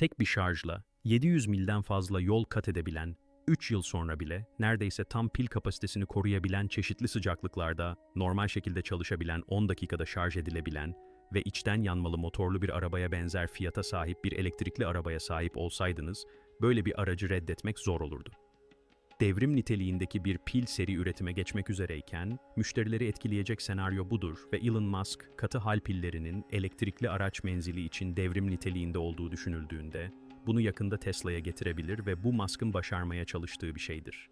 tek bir şarjla 700 milden fazla yol kat edebilen, 3 yıl sonra bile neredeyse tam pil kapasitesini koruyabilen çeşitli sıcaklıklarda normal şekilde çalışabilen 10 dakikada şarj edilebilen ve içten yanmalı motorlu bir arabaya benzer fiyata sahip bir elektrikli arabaya sahip olsaydınız, böyle bir aracı reddetmek zor olurdu. Devrim niteliğindeki bir pil seri üretime geçmek üzereyken, müşterileri etkileyecek senaryo budur ve Elon Musk, katı hal pillerinin elektrikli araç menzili için devrim niteliğinde olduğu düşünüldüğünde, bunu yakında Tesla'ya getirebilir ve bu Musk'ın başarmaya çalıştığı bir şeydir.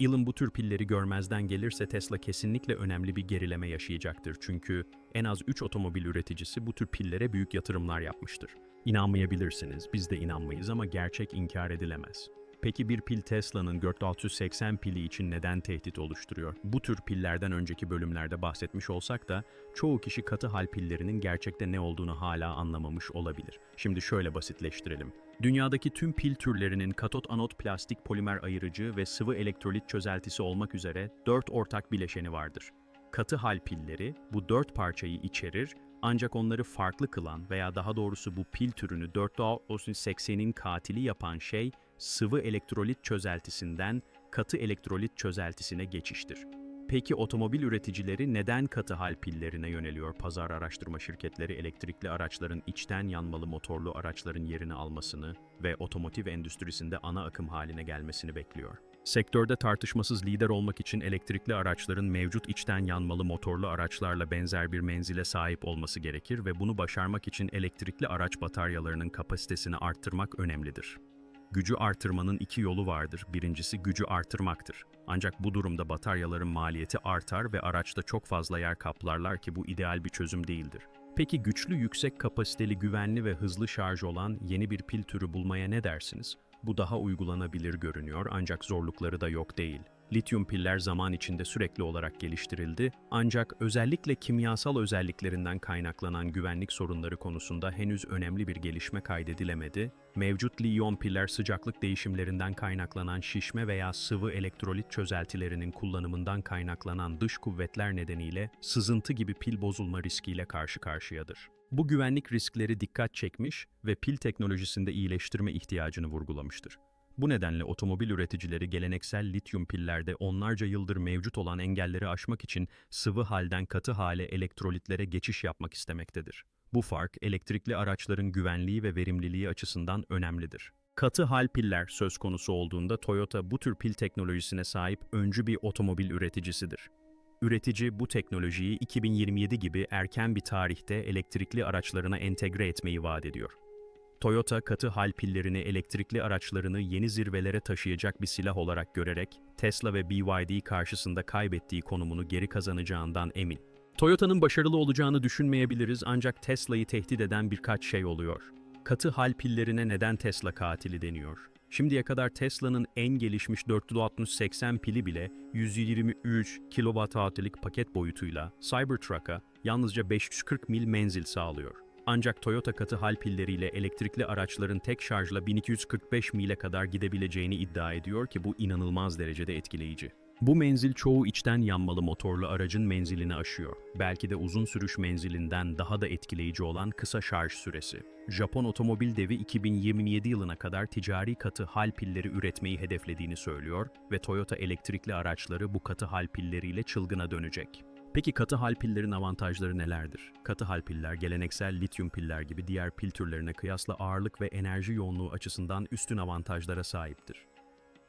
Elon bu tür pilleri görmezden gelirse Tesla kesinlikle önemli bir gerileme yaşayacaktır çünkü en az 3 otomobil üreticisi bu tür pillere büyük yatırımlar yapmıştır. İnanmayabilirsiniz, biz de inanmayız ama gerçek inkar edilemez. Peki bir pil Tesla'nın 4680 pili için neden tehdit oluşturuyor? Bu tür pillerden önceki bölümlerde bahsetmiş olsak da çoğu kişi katı hal pillerinin gerçekte ne olduğunu hala anlamamış olabilir. Şimdi şöyle basitleştirelim. Dünyadaki tüm pil türlerinin katot anot plastik polimer ayırıcı ve sıvı elektrolit çözeltisi olmak üzere dört ortak bileşeni vardır. Katı hal pilleri bu dört parçayı içerir ancak onları farklı kılan veya daha doğrusu bu pil türünü 4 80'in katili yapan şey sıvı elektrolit çözeltisinden katı elektrolit çözeltisine geçiştir. Peki otomobil üreticileri neden katı hal pillerine yöneliyor? Pazar araştırma şirketleri elektrikli araçların içten yanmalı motorlu araçların yerini almasını ve otomotiv endüstrisinde ana akım haline gelmesini bekliyor. Sektörde tartışmasız lider olmak için elektrikli araçların mevcut içten yanmalı motorlu araçlarla benzer bir menzile sahip olması gerekir ve bunu başarmak için elektrikli araç bataryalarının kapasitesini arttırmak önemlidir. Gücü artırmanın iki yolu vardır. Birincisi gücü artırmaktır. Ancak bu durumda bataryaların maliyeti artar ve araçta çok fazla yer kaplarlar ki bu ideal bir çözüm değildir. Peki güçlü, yüksek kapasiteli, güvenli ve hızlı şarj olan yeni bir pil türü bulmaya ne dersiniz? Bu daha uygulanabilir görünüyor ancak zorlukları da yok değil. Lityum piller zaman içinde sürekli olarak geliştirildi ancak özellikle kimyasal özelliklerinden kaynaklanan güvenlik sorunları konusunda henüz önemli bir gelişme kaydedilemedi. Mevcut liyon piller sıcaklık değişimlerinden kaynaklanan şişme veya sıvı elektrolit çözeltilerinin kullanımından kaynaklanan dış kuvvetler nedeniyle sızıntı gibi pil bozulma riskiyle karşı karşıyadır. Bu güvenlik riskleri dikkat çekmiş ve pil teknolojisinde iyileştirme ihtiyacını vurgulamıştır. Bu nedenle otomobil üreticileri geleneksel lityum pillerde onlarca yıldır mevcut olan engelleri aşmak için sıvı halden katı hale elektrolitlere geçiş yapmak istemektedir. Bu fark elektrikli araçların güvenliği ve verimliliği açısından önemlidir. Katı hal piller söz konusu olduğunda Toyota bu tür pil teknolojisine sahip öncü bir otomobil üreticisidir. Üretici bu teknolojiyi 2027 gibi erken bir tarihte elektrikli araçlarına entegre etmeyi vaat ediyor. Toyota katı hal pillerini elektrikli araçlarını yeni zirvelere taşıyacak bir silah olarak görerek Tesla ve BYD karşısında kaybettiği konumunu geri kazanacağından emin. Toyota'nın başarılı olacağını düşünmeyebiliriz ancak Tesla'yı tehdit eden birkaç şey oluyor. Katı hal pillerine neden Tesla katili deniyor? Şimdiye kadar Tesla'nın en gelişmiş 460-80 pili bile 123 kWh'lik paket boyutuyla Cybertruck'a yalnızca 540 mil menzil sağlıyor. Ancak Toyota katı hal pilleriyle elektrikli araçların tek şarjla 1245 mile kadar gidebileceğini iddia ediyor ki bu inanılmaz derecede etkileyici. Bu menzil çoğu içten yanmalı motorlu aracın menzilini aşıyor. Belki de uzun sürüş menzilinden daha da etkileyici olan kısa şarj süresi. Japon otomobil devi 2027 yılına kadar ticari katı hal pilleri üretmeyi hedeflediğini söylüyor ve Toyota elektrikli araçları bu katı hal pilleriyle çılgına dönecek. Peki katı hal pillerin avantajları nelerdir? Katı hal piller geleneksel lityum piller gibi diğer pil türlerine kıyasla ağırlık ve enerji yoğunluğu açısından üstün avantajlara sahiptir.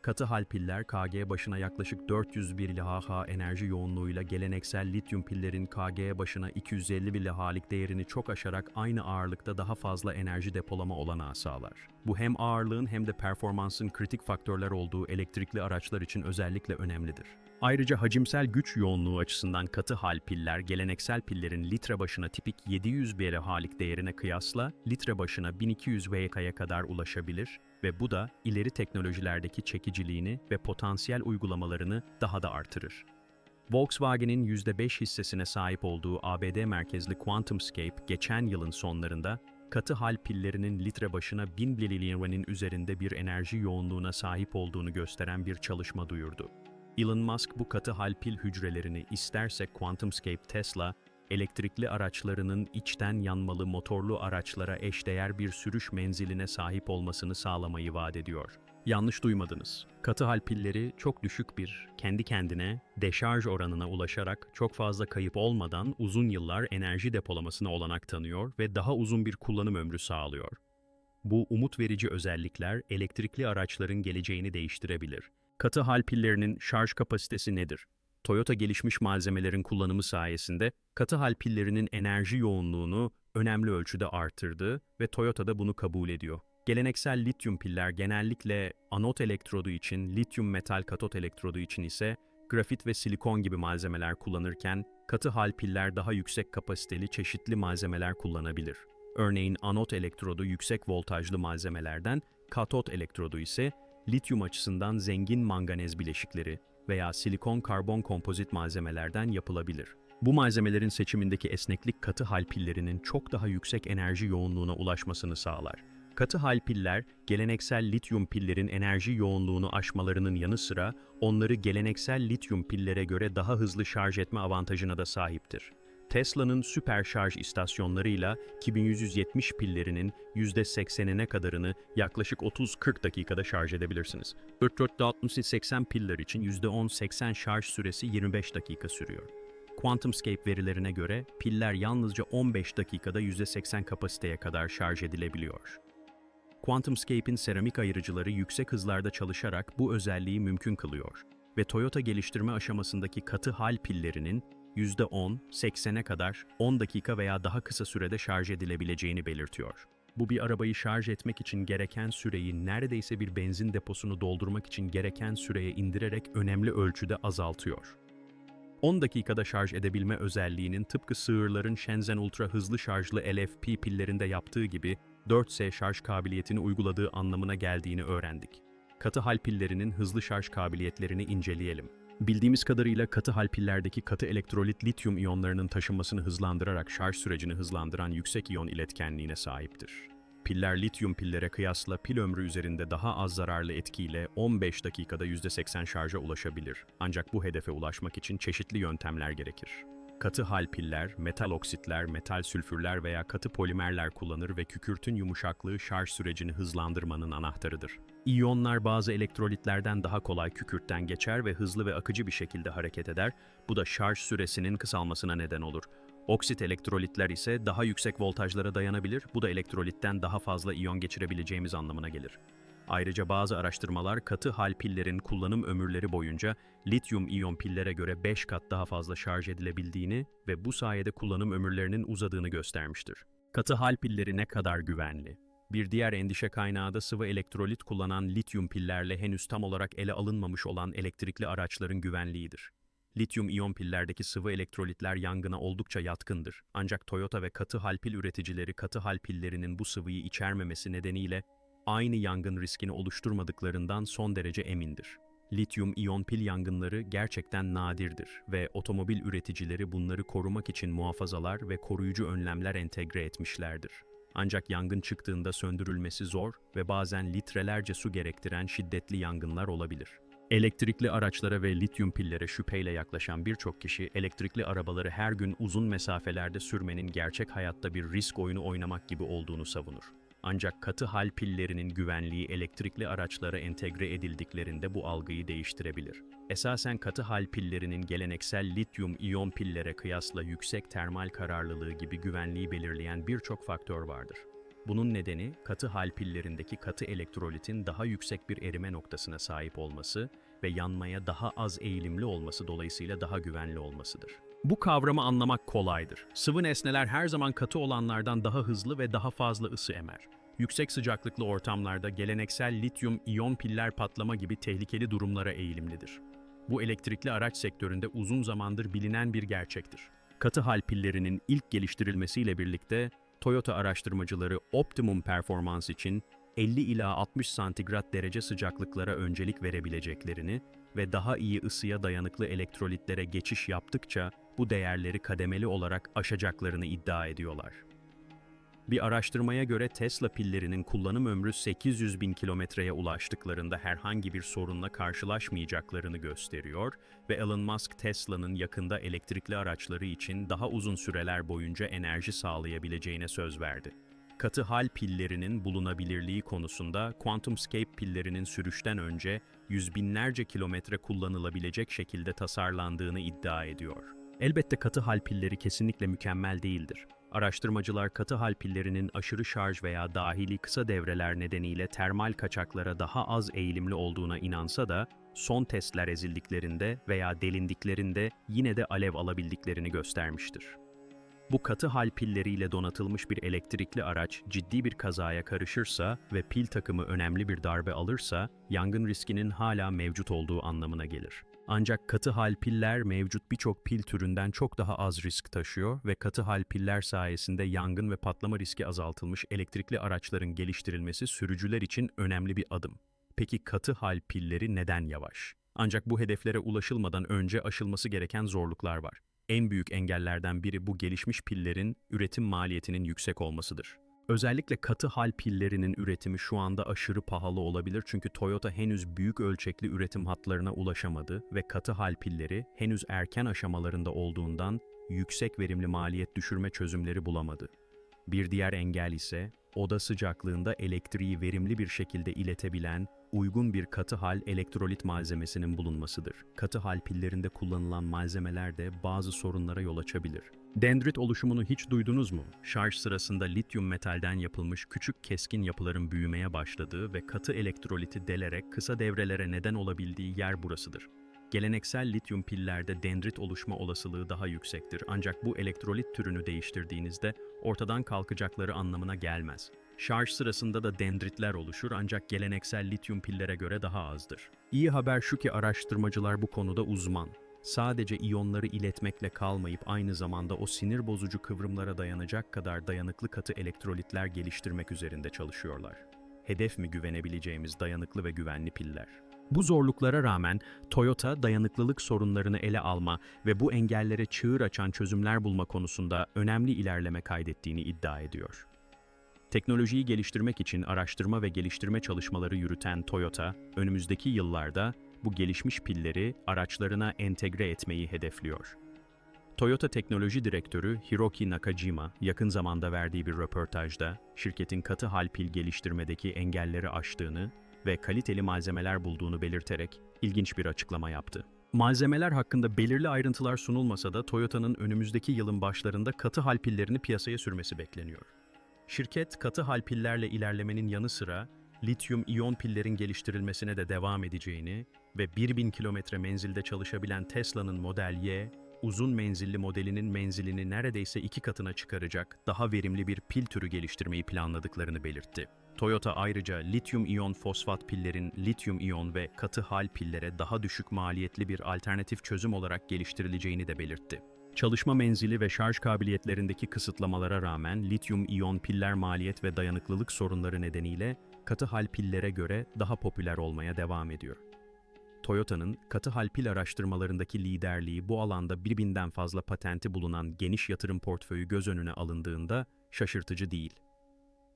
Katı hal piller KG başına yaklaşık 401 lH enerji yoğunluğuyla geleneksel lityum pillerin KG başına 250 lH'lik değerini çok aşarak aynı ağırlıkta daha fazla enerji depolama olanağı sağlar. Bu hem ağırlığın hem de performansın kritik faktörler olduğu elektrikli araçlar için özellikle önemlidir. Ayrıca hacimsel güç yoğunluğu açısından katı hal piller geleneksel pillerin litre başına tipik 700 BRH'lik değerine kıyasla litre başına 1200 VK'ya kadar ulaşabilir ve bu da ileri teknolojilerdeki çekiciliğini ve potansiyel uygulamalarını daha da artırır. Volkswagen'in %5 hissesine sahip olduğu ABD merkezli QuantumScape geçen yılın sonlarında katı hal pillerinin litre başına 1000 mAh'nin üzerinde bir enerji yoğunluğuna sahip olduğunu gösteren bir çalışma duyurdu. Elon Musk bu katı hal pil hücrelerini isterse QuantumScape Tesla, elektrikli araçlarının içten yanmalı motorlu araçlara eşdeğer bir sürüş menziline sahip olmasını sağlamayı vaat ediyor. Yanlış duymadınız. Katı hal pilleri çok düşük bir, kendi kendine, deşarj oranına ulaşarak çok fazla kayıp olmadan uzun yıllar enerji depolamasına olanak tanıyor ve daha uzun bir kullanım ömrü sağlıyor. Bu umut verici özellikler elektrikli araçların geleceğini değiştirebilir. Katı hal pillerinin şarj kapasitesi nedir? Toyota gelişmiş malzemelerin kullanımı sayesinde katı hal pillerinin enerji yoğunluğunu önemli ölçüde arttırdı ve Toyota da bunu kabul ediyor. Geleneksel lityum piller genellikle anot elektrodu için, lityum metal katot elektrodu için ise grafit ve silikon gibi malzemeler kullanırken katı hal piller daha yüksek kapasiteli çeşitli malzemeler kullanabilir. Örneğin anot elektrodu yüksek voltajlı malzemelerden, katot elektrodu ise lityum açısından zengin manganez bileşikleri veya silikon karbon kompozit malzemelerden yapılabilir. Bu malzemelerin seçimindeki esneklik katı hal pillerinin çok daha yüksek enerji yoğunluğuna ulaşmasını sağlar. Katı hal piller, geleneksel lityum pillerin enerji yoğunluğunu aşmalarının yanı sıra onları geleneksel lityum pillere göre daha hızlı şarj etme avantajına da sahiptir. Tesla'nın süper şarj istasyonlarıyla 2170 pillerinin %80'ine kadarını yaklaşık 30-40 dakikada şarj edebilirsiniz. 4460-80 piller için %10-80 şarj süresi 25 dakika sürüyor. QuantumScape verilerine göre piller yalnızca 15 dakikada %80 kapasiteye kadar şarj edilebiliyor. QuantumScape'in seramik ayırıcıları yüksek hızlarda çalışarak bu özelliği mümkün kılıyor ve Toyota geliştirme aşamasındaki katı hal pillerinin %10-80'e kadar 10 dakika veya daha kısa sürede şarj edilebileceğini belirtiyor. Bu bir arabayı şarj etmek için gereken süreyi neredeyse bir benzin deposunu doldurmak için gereken süreye indirerek önemli ölçüde azaltıyor. 10 dakikada şarj edebilme özelliğinin tıpkı sığırların Shenzhen Ultra hızlı şarjlı LFP pillerinde yaptığı gibi 4S şarj kabiliyetini uyguladığı anlamına geldiğini öğrendik. Katı hal pillerinin hızlı şarj kabiliyetlerini inceleyelim. Bildiğimiz kadarıyla katı hal pillerdeki katı elektrolit lityum iyonlarının taşınmasını hızlandırarak şarj sürecini hızlandıran yüksek iyon iletkenliğine sahiptir. Piller lityum pillere kıyasla pil ömrü üzerinde daha az zararlı etkiyle 15 dakikada %80 şarja ulaşabilir. Ancak bu hedefe ulaşmak için çeşitli yöntemler gerekir. Katı hal piller, metal oksitler, metal sülfürler veya katı polimerler kullanır ve kükürtün yumuşaklığı şarj sürecini hızlandırmanın anahtarıdır. İyonlar bazı elektrolitlerden daha kolay kükürtten geçer ve hızlı ve akıcı bir şekilde hareket eder. Bu da şarj süresinin kısalmasına neden olur. Oksit elektrolitler ise daha yüksek voltajlara dayanabilir. Bu da elektrolitten daha fazla iyon geçirebileceğimiz anlamına gelir. Ayrıca bazı araştırmalar katı hal pillerin kullanım ömürleri boyunca lityum iyon pillere göre 5 kat daha fazla şarj edilebildiğini ve bu sayede kullanım ömürlerinin uzadığını göstermiştir. Katı hal pilleri ne kadar güvenli? Bir diğer endişe kaynağı da sıvı elektrolit kullanan lityum pillerle henüz tam olarak ele alınmamış olan elektrikli araçların güvenliğidir. Lityum iyon pillerdeki sıvı elektrolitler yangına oldukça yatkındır. Ancak Toyota ve katı hal pil üreticileri katı hal pillerinin bu sıvıyı içermemesi nedeniyle aynı yangın riskini oluşturmadıklarından son derece emindir. Lityum iyon pil yangınları gerçekten nadirdir ve otomobil üreticileri bunları korumak için muhafazalar ve koruyucu önlemler entegre etmişlerdir. Ancak yangın çıktığında söndürülmesi zor ve bazen litrelerce su gerektiren şiddetli yangınlar olabilir. Elektrikli araçlara ve lityum pillere şüpheyle yaklaşan birçok kişi elektrikli arabaları her gün uzun mesafelerde sürmenin gerçek hayatta bir risk oyunu oynamak gibi olduğunu savunur. Ancak katı hal pillerinin güvenliği elektrikli araçlara entegre edildiklerinde bu algıyı değiştirebilir. Esasen katı hal pillerinin geleneksel lityum iyon pillere kıyasla yüksek termal kararlılığı gibi güvenliği belirleyen birçok faktör vardır. Bunun nedeni katı hal pillerindeki katı elektrolitin daha yüksek bir erime noktasına sahip olması ve yanmaya daha az eğilimli olması dolayısıyla daha güvenli olmasıdır. Bu kavramı anlamak kolaydır. Sıvı nesneler her zaman katı olanlardan daha hızlı ve daha fazla ısı emer. Yüksek sıcaklıklı ortamlarda geleneksel lityum iyon piller patlama gibi tehlikeli durumlara eğilimlidir. Bu elektrikli araç sektöründe uzun zamandır bilinen bir gerçektir. Katı hal pillerinin ilk geliştirilmesiyle birlikte Toyota araştırmacıları optimum performans için 50 ila 60 santigrat derece sıcaklıklara öncelik verebileceklerini ve daha iyi ısıya dayanıklı elektrolitlere geçiş yaptıkça bu değerleri kademeli olarak aşacaklarını iddia ediyorlar. Bir araştırmaya göre Tesla pillerinin kullanım ömrü 800 bin kilometreye ulaştıklarında herhangi bir sorunla karşılaşmayacaklarını gösteriyor ve Elon Musk Tesla'nın yakında elektrikli araçları için daha uzun süreler boyunca enerji sağlayabileceğine söz verdi. Katı hal pillerinin bulunabilirliği konusunda QuantumScape pillerinin sürüşten önce yüz binlerce kilometre kullanılabilecek şekilde tasarlandığını iddia ediyor. Elbette katı hal pilleri kesinlikle mükemmel değildir. Araştırmacılar katı hal pillerinin aşırı şarj veya dahili kısa devreler nedeniyle termal kaçaklara daha az eğilimli olduğuna inansa da son testler ezildiklerinde veya delindiklerinde yine de alev alabildiklerini göstermiştir. Bu katı hal pilleriyle donatılmış bir elektrikli araç ciddi bir kazaya karışırsa ve pil takımı önemli bir darbe alırsa, yangın riskinin hala mevcut olduğu anlamına gelir. Ancak katı hal piller mevcut birçok pil türünden çok daha az risk taşıyor ve katı hal piller sayesinde yangın ve patlama riski azaltılmış elektrikli araçların geliştirilmesi sürücüler için önemli bir adım. Peki katı hal pilleri neden yavaş? Ancak bu hedeflere ulaşılmadan önce aşılması gereken zorluklar var. En büyük engellerden biri bu gelişmiş pillerin üretim maliyetinin yüksek olmasıdır. Özellikle katı hal pillerinin üretimi şu anda aşırı pahalı olabilir çünkü Toyota henüz büyük ölçekli üretim hatlarına ulaşamadı ve katı hal pilleri henüz erken aşamalarında olduğundan yüksek verimli maliyet düşürme çözümleri bulamadı. Bir diğer engel ise oda sıcaklığında elektriği verimli bir şekilde iletebilen uygun bir katı hal elektrolit malzemesinin bulunmasıdır. Katı hal pillerinde kullanılan malzemeler de bazı sorunlara yol açabilir. Dendrit oluşumunu hiç duydunuz mu? Şarj sırasında lityum metalden yapılmış küçük keskin yapıların büyümeye başladığı ve katı elektroliti delerek kısa devrelere neden olabildiği yer burasıdır. Geleneksel lityum pillerde dendrit oluşma olasılığı daha yüksektir ancak bu elektrolit türünü değiştirdiğinizde ortadan kalkacakları anlamına gelmez. Şarj sırasında da dendritler oluşur ancak geleneksel lityum pillere göre daha azdır. İyi haber şu ki araştırmacılar bu konuda uzman. Sadece iyonları iletmekle kalmayıp aynı zamanda o sinir bozucu kıvrımlara dayanacak kadar dayanıklı katı elektrolitler geliştirmek üzerinde çalışıyorlar. Hedef mi güvenebileceğimiz dayanıklı ve güvenli piller? Bu zorluklara rağmen Toyota dayanıklılık sorunlarını ele alma ve bu engellere çığır açan çözümler bulma konusunda önemli ilerleme kaydettiğini iddia ediyor. Teknolojiyi geliştirmek için araştırma ve geliştirme çalışmaları yürüten Toyota, önümüzdeki yıllarda bu gelişmiş pilleri araçlarına entegre etmeyi hedefliyor. Toyota Teknoloji Direktörü Hiroki Nakajima yakın zamanda verdiği bir röportajda şirketin katı hal pil geliştirmedeki engelleri aştığını ve kaliteli malzemeler bulduğunu belirterek ilginç bir açıklama yaptı. Malzemeler hakkında belirli ayrıntılar sunulmasa da Toyota'nın önümüzdeki yılın başlarında katı hal pillerini piyasaya sürmesi bekleniyor. Şirket katı hal pillerle ilerlemenin yanı sıra lityum iyon pillerin geliştirilmesine de devam edeceğini ve 1000 kilometre menzilde çalışabilen Tesla'nın Model Y, uzun menzilli modelinin menzilini neredeyse iki katına çıkaracak daha verimli bir pil türü geliştirmeyi planladıklarını belirtti. Toyota ayrıca lityum iyon fosfat pillerin lityum iyon ve katı hal pillere daha düşük maliyetli bir alternatif çözüm olarak geliştirileceğini de belirtti. Çalışma menzili ve şarj kabiliyetlerindeki kısıtlamalara rağmen lityum iyon piller maliyet ve dayanıklılık sorunları nedeniyle katı hal pillere göre daha popüler olmaya devam ediyor. Toyota'nın katı hal pil araştırmalarındaki liderliği bu alanda birbirinden fazla patenti bulunan geniş yatırım portföyü göz önüne alındığında şaşırtıcı değil.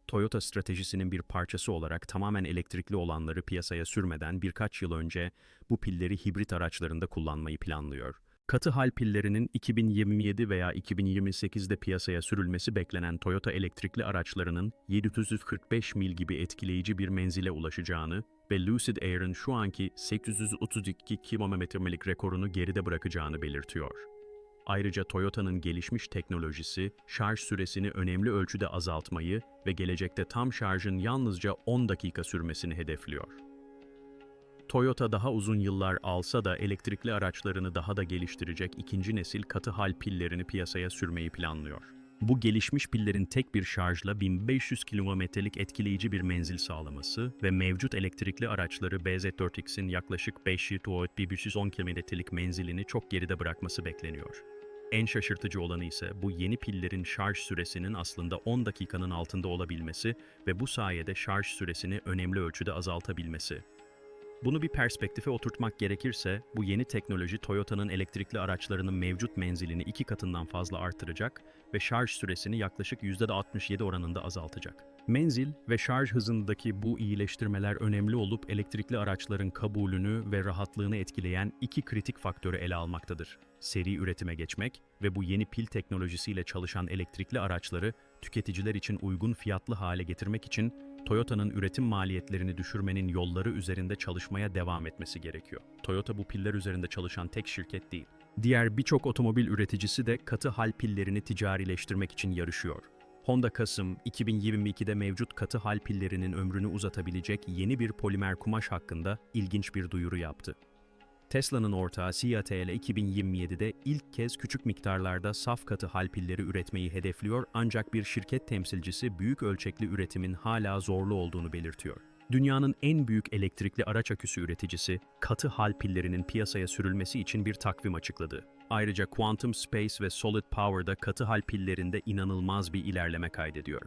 Toyota stratejisinin bir parçası olarak tamamen elektrikli olanları piyasaya sürmeden birkaç yıl önce bu pilleri hibrit araçlarında kullanmayı planlıyor. Katı hal pillerinin 2027 veya 2028'de piyasaya sürülmesi beklenen Toyota elektrikli araçlarının 745 mil gibi etkileyici bir menzile ulaşacağını ve Lucid Air'ın şu anki 832 kilometrelik rekorunu geride bırakacağını belirtiyor. Ayrıca Toyota'nın gelişmiş teknolojisi, şarj süresini önemli ölçüde azaltmayı ve gelecekte tam şarjın yalnızca 10 dakika sürmesini hedefliyor. Toyota daha uzun yıllar alsa da elektrikli araçlarını daha da geliştirecek ikinci nesil katı hal pillerini piyasaya sürmeyi planlıyor. Bu gelişmiş pillerin tek bir şarjla 1500 kilometrelik etkileyici bir menzil sağlaması ve mevcut elektrikli araçları BZ4X'in yaklaşık 510 kilometrelik menzilini çok geride bırakması bekleniyor. En şaşırtıcı olanı ise bu yeni pillerin şarj süresinin aslında 10 dakikanın altında olabilmesi ve bu sayede şarj süresini önemli ölçüde azaltabilmesi. Bunu bir perspektife oturtmak gerekirse, bu yeni teknoloji Toyota'nın elektrikli araçlarının mevcut menzilini iki katından fazla artıracak ve şarj süresini yaklaşık %67 oranında azaltacak. Menzil ve şarj hızındaki bu iyileştirmeler önemli olup elektrikli araçların kabulünü ve rahatlığını etkileyen iki kritik faktörü ele almaktadır. Seri üretime geçmek ve bu yeni pil teknolojisiyle çalışan elektrikli araçları tüketiciler için uygun fiyatlı hale getirmek için Toyota'nın üretim maliyetlerini düşürmenin yolları üzerinde çalışmaya devam etmesi gerekiyor. Toyota bu piller üzerinde çalışan tek şirket değil. Diğer birçok otomobil üreticisi de katı hal pillerini ticarileştirmek için yarışıyor. Honda Kasım, 2022'de mevcut katı hal pillerinin ömrünü uzatabilecek yeni bir polimer kumaş hakkında ilginç bir duyuru yaptı. Tesla'nın ortağı CATL 2027'de ilk kez küçük miktarlarda saf katı hal pilleri üretmeyi hedefliyor ancak bir şirket temsilcisi büyük ölçekli üretimin hala zorlu olduğunu belirtiyor. Dünyanın en büyük elektrikli araç aküsü üreticisi, katı hal pillerinin piyasaya sürülmesi için bir takvim açıkladı. Ayrıca Quantum Space ve Solid Power'da katı hal pillerinde inanılmaz bir ilerleme kaydediyor.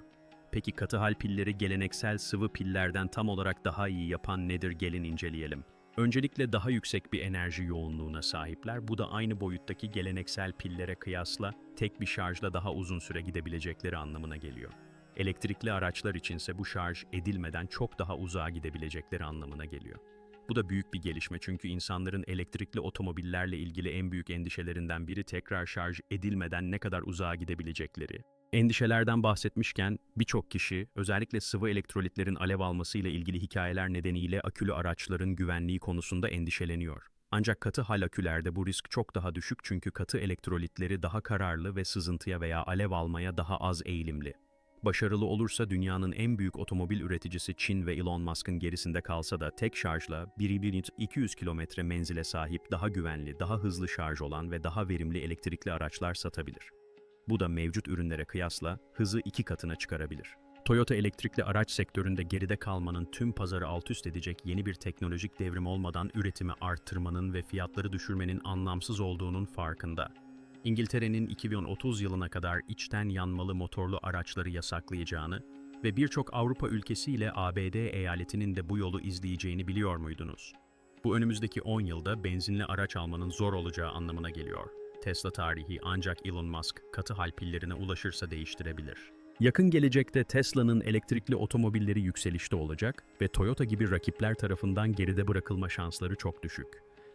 Peki katı hal pilleri geleneksel sıvı pillerden tam olarak daha iyi yapan nedir gelin inceleyelim. Öncelikle daha yüksek bir enerji yoğunluğuna sahipler. Bu da aynı boyuttaki geleneksel pillere kıyasla tek bir şarjla daha uzun süre gidebilecekleri anlamına geliyor. Elektrikli araçlar içinse bu şarj edilmeden çok daha uzağa gidebilecekleri anlamına geliyor. Bu da büyük bir gelişme çünkü insanların elektrikli otomobillerle ilgili en büyük endişelerinden biri tekrar şarj edilmeden ne kadar uzağa gidebilecekleri. Endişelerden bahsetmişken birçok kişi özellikle sıvı elektrolitlerin alev almasıyla ilgili hikayeler nedeniyle akülü araçların güvenliği konusunda endişeleniyor. Ancak katı hal akülerde bu risk çok daha düşük çünkü katı elektrolitleri daha kararlı ve sızıntıya veya alev almaya daha az eğilimli. Başarılı olursa dünyanın en büyük otomobil üreticisi Çin ve Elon Musk'ın gerisinde kalsa da tek şarjla 1200 kilometre menzile sahip daha güvenli, daha hızlı şarj olan ve daha verimli elektrikli araçlar satabilir. Bu da mevcut ürünlere kıyasla hızı iki katına çıkarabilir. Toyota elektrikli araç sektöründe geride kalmanın tüm pazarı alt üst edecek yeni bir teknolojik devrim olmadan üretimi arttırmanın ve fiyatları düşürmenin anlamsız olduğunun farkında. İngiltere'nin 2030 yılına kadar içten yanmalı motorlu araçları yasaklayacağını ve birçok Avrupa ülkesiyle ABD eyaletinin de bu yolu izleyeceğini biliyor muydunuz? Bu önümüzdeki 10 yılda benzinli araç almanın zor olacağı anlamına geliyor. Tesla tarihi ancak Elon Musk katı hal pillerine ulaşırsa değiştirebilir. Yakın gelecekte Tesla'nın elektrikli otomobilleri yükselişte olacak ve Toyota gibi rakipler tarafından geride bırakılma şansları çok düşük.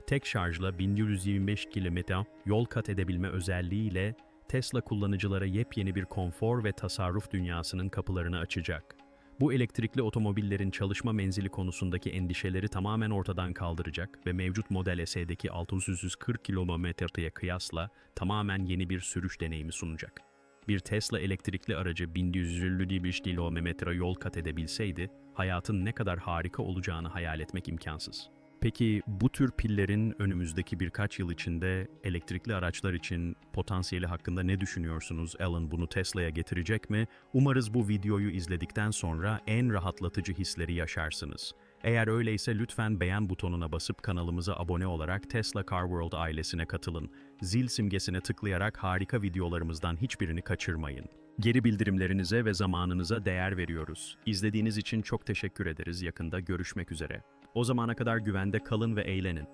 Tek şarjla 1125 kilometre yol kat edebilme özelliğiyle Tesla kullanıcılara yepyeni bir konfor ve tasarruf dünyasının kapılarını açacak. Bu elektrikli otomobillerin çalışma menzili konusundaki endişeleri tamamen ortadan kaldıracak ve mevcut Model S'deki 640 kilometreye kıyasla tamamen yeni bir sürüş deneyimi sunacak. Bir Tesla elektrikli aracı 1155 kilometre yol kat edebilseydi, hayatın ne kadar harika olacağını hayal etmek imkansız. Peki bu tür pillerin önümüzdeki birkaç yıl içinde elektrikli araçlar için potansiyeli hakkında ne düşünüyorsunuz? Alan bunu Tesla'ya getirecek mi? Umarız bu videoyu izledikten sonra en rahatlatıcı hisleri yaşarsınız. Eğer öyleyse lütfen beğen butonuna basıp kanalımıza abone olarak Tesla Car World ailesine katılın. Zil simgesine tıklayarak harika videolarımızdan hiçbirini kaçırmayın. Geri bildirimlerinize ve zamanınıza değer veriyoruz. İzlediğiniz için çok teşekkür ederiz. Yakında görüşmek üzere. O zamana kadar güvende kalın ve eğlenin.